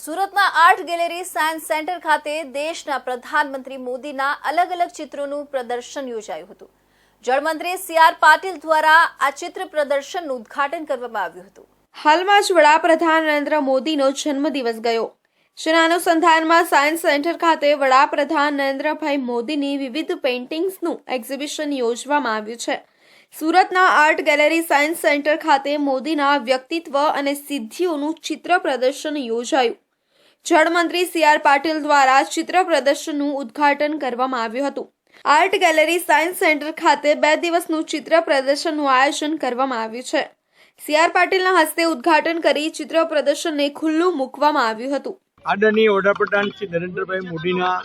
સુરતના art gallery science centre ખાતે દેશના પ્રધાનમંત્રી મોદીના અલગ અલગ ચિત્રોનું પ્રદર્શન યોજાયું હતું. જળમંત્રી સી આર પાટીલ દ્વારા આ ચિત્ર પ્રદર્શનનું ઉદ્ઘાટન કરવામાં આવ્યું હતું. હાલમાં જ વડાપ્રધાન નરેન્દ્ર મોદીનો જન્મદિવસ ગયો. જેના અનુસંધાનમાં સાયન્સ સેન્ટર ખાતે વડાપ્રધાન નરેન્દ્રભાઈ મોદીની વિવિધ પેઇન્ટિંગ્સનું એક્ઝિબિશન યોજવામાં આવ્યું છે. સુરતના આર્ટ ગેલેરી સાયન્સ સેન્ટર ખાતે મોદીના વ્યક્તિત્વ અને સિદ્ધિઓનું ચિત્ર પ્રદર્શન યોજાયું. જળમંત્રી સી આર પાટીલ દ્વારા ચિત્ર પ્રદર્શનનું ઉદ્ઘાટન કરવામાં આવ્યું હતું. આર્ટ ગેલેરી સાયન્સ સેન્ટર ખાતે બે દિવસનું ચિત્ર પ્રદર્શનનું આયોજન કરવામાં આવ્યું છે. સી આર પાટીલના હસ્તે ઉદ્ઘાટન કરી ચિત્ર પ્રદર્શનને ખુલ્લું મૂકવામાં આવ્યું હતું. આદરણીય વડાપ્રધાન શ્રી નરેન્દ્રભાઈ મોદીના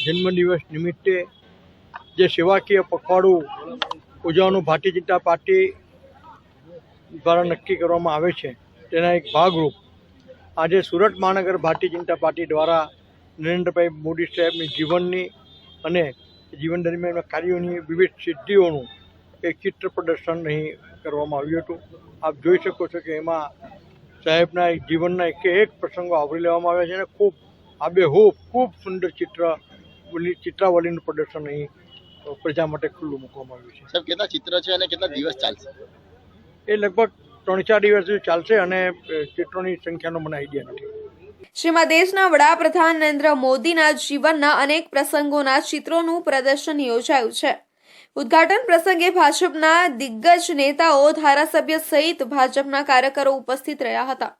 જન્મદિવસ નિમિત્તે જે સેવાકીય પખવાડું ઉજવવાનું ભારતીય જનતા પાર્ટી દ્વારા નક્કી કરવામાં આવે છે, તેના એક ભાગરૂપ આજે સુરત મહાનગર ભારતીય જનતા પાર્ટી દ્વારા નરેન્દ્રભાઈ મોદી સાહેબની જીવનની અને જીવન દરમિયાનના કાર્યોની વિવિધ સિદ્ધિઓનું એક ચિત્ર પ્રદર્શન અહીં કરવામાં આવ્યું હતું. આપ જોઈ શકો છો કે એમાં સાહેબના એક જીવનના એક એક પ્રસંગો આવરી લેવામાં આવ્યા છે અને ખૂબ આબેહૂબ ખૂબ સુંદર ચિત્ર ચિત્રાવલીનું પ્રદર્શન અહીં પ્રજા માટે ખુલ્લું મૂકવામાં આવ્યું છે. સાહેબ કેટલા ચિત્ર છે અને કેટલા દિવસ ચાલશે? એ લગભગ ત્રણ ચાર દિવસ ચાલશે અને ચિત્રોની સંખ્યાનો મને આઈડિયા નથી. શ્રીમાં દેશના વડાપ્રધાન નરેન્દ્ર મોદીના જીવનના અનેક પ્રસંગોના ચિત્રોનું પ્રદર્શન યોજાયું છે. ઉદ્ઘાટન પ્રસંગે ભાજપના દિગ્ગજ નેતાઓ ધારાસભ્ય સહિત ભાજપના કાર્યકરો ઉપસ્થિત રહ્યા હતા.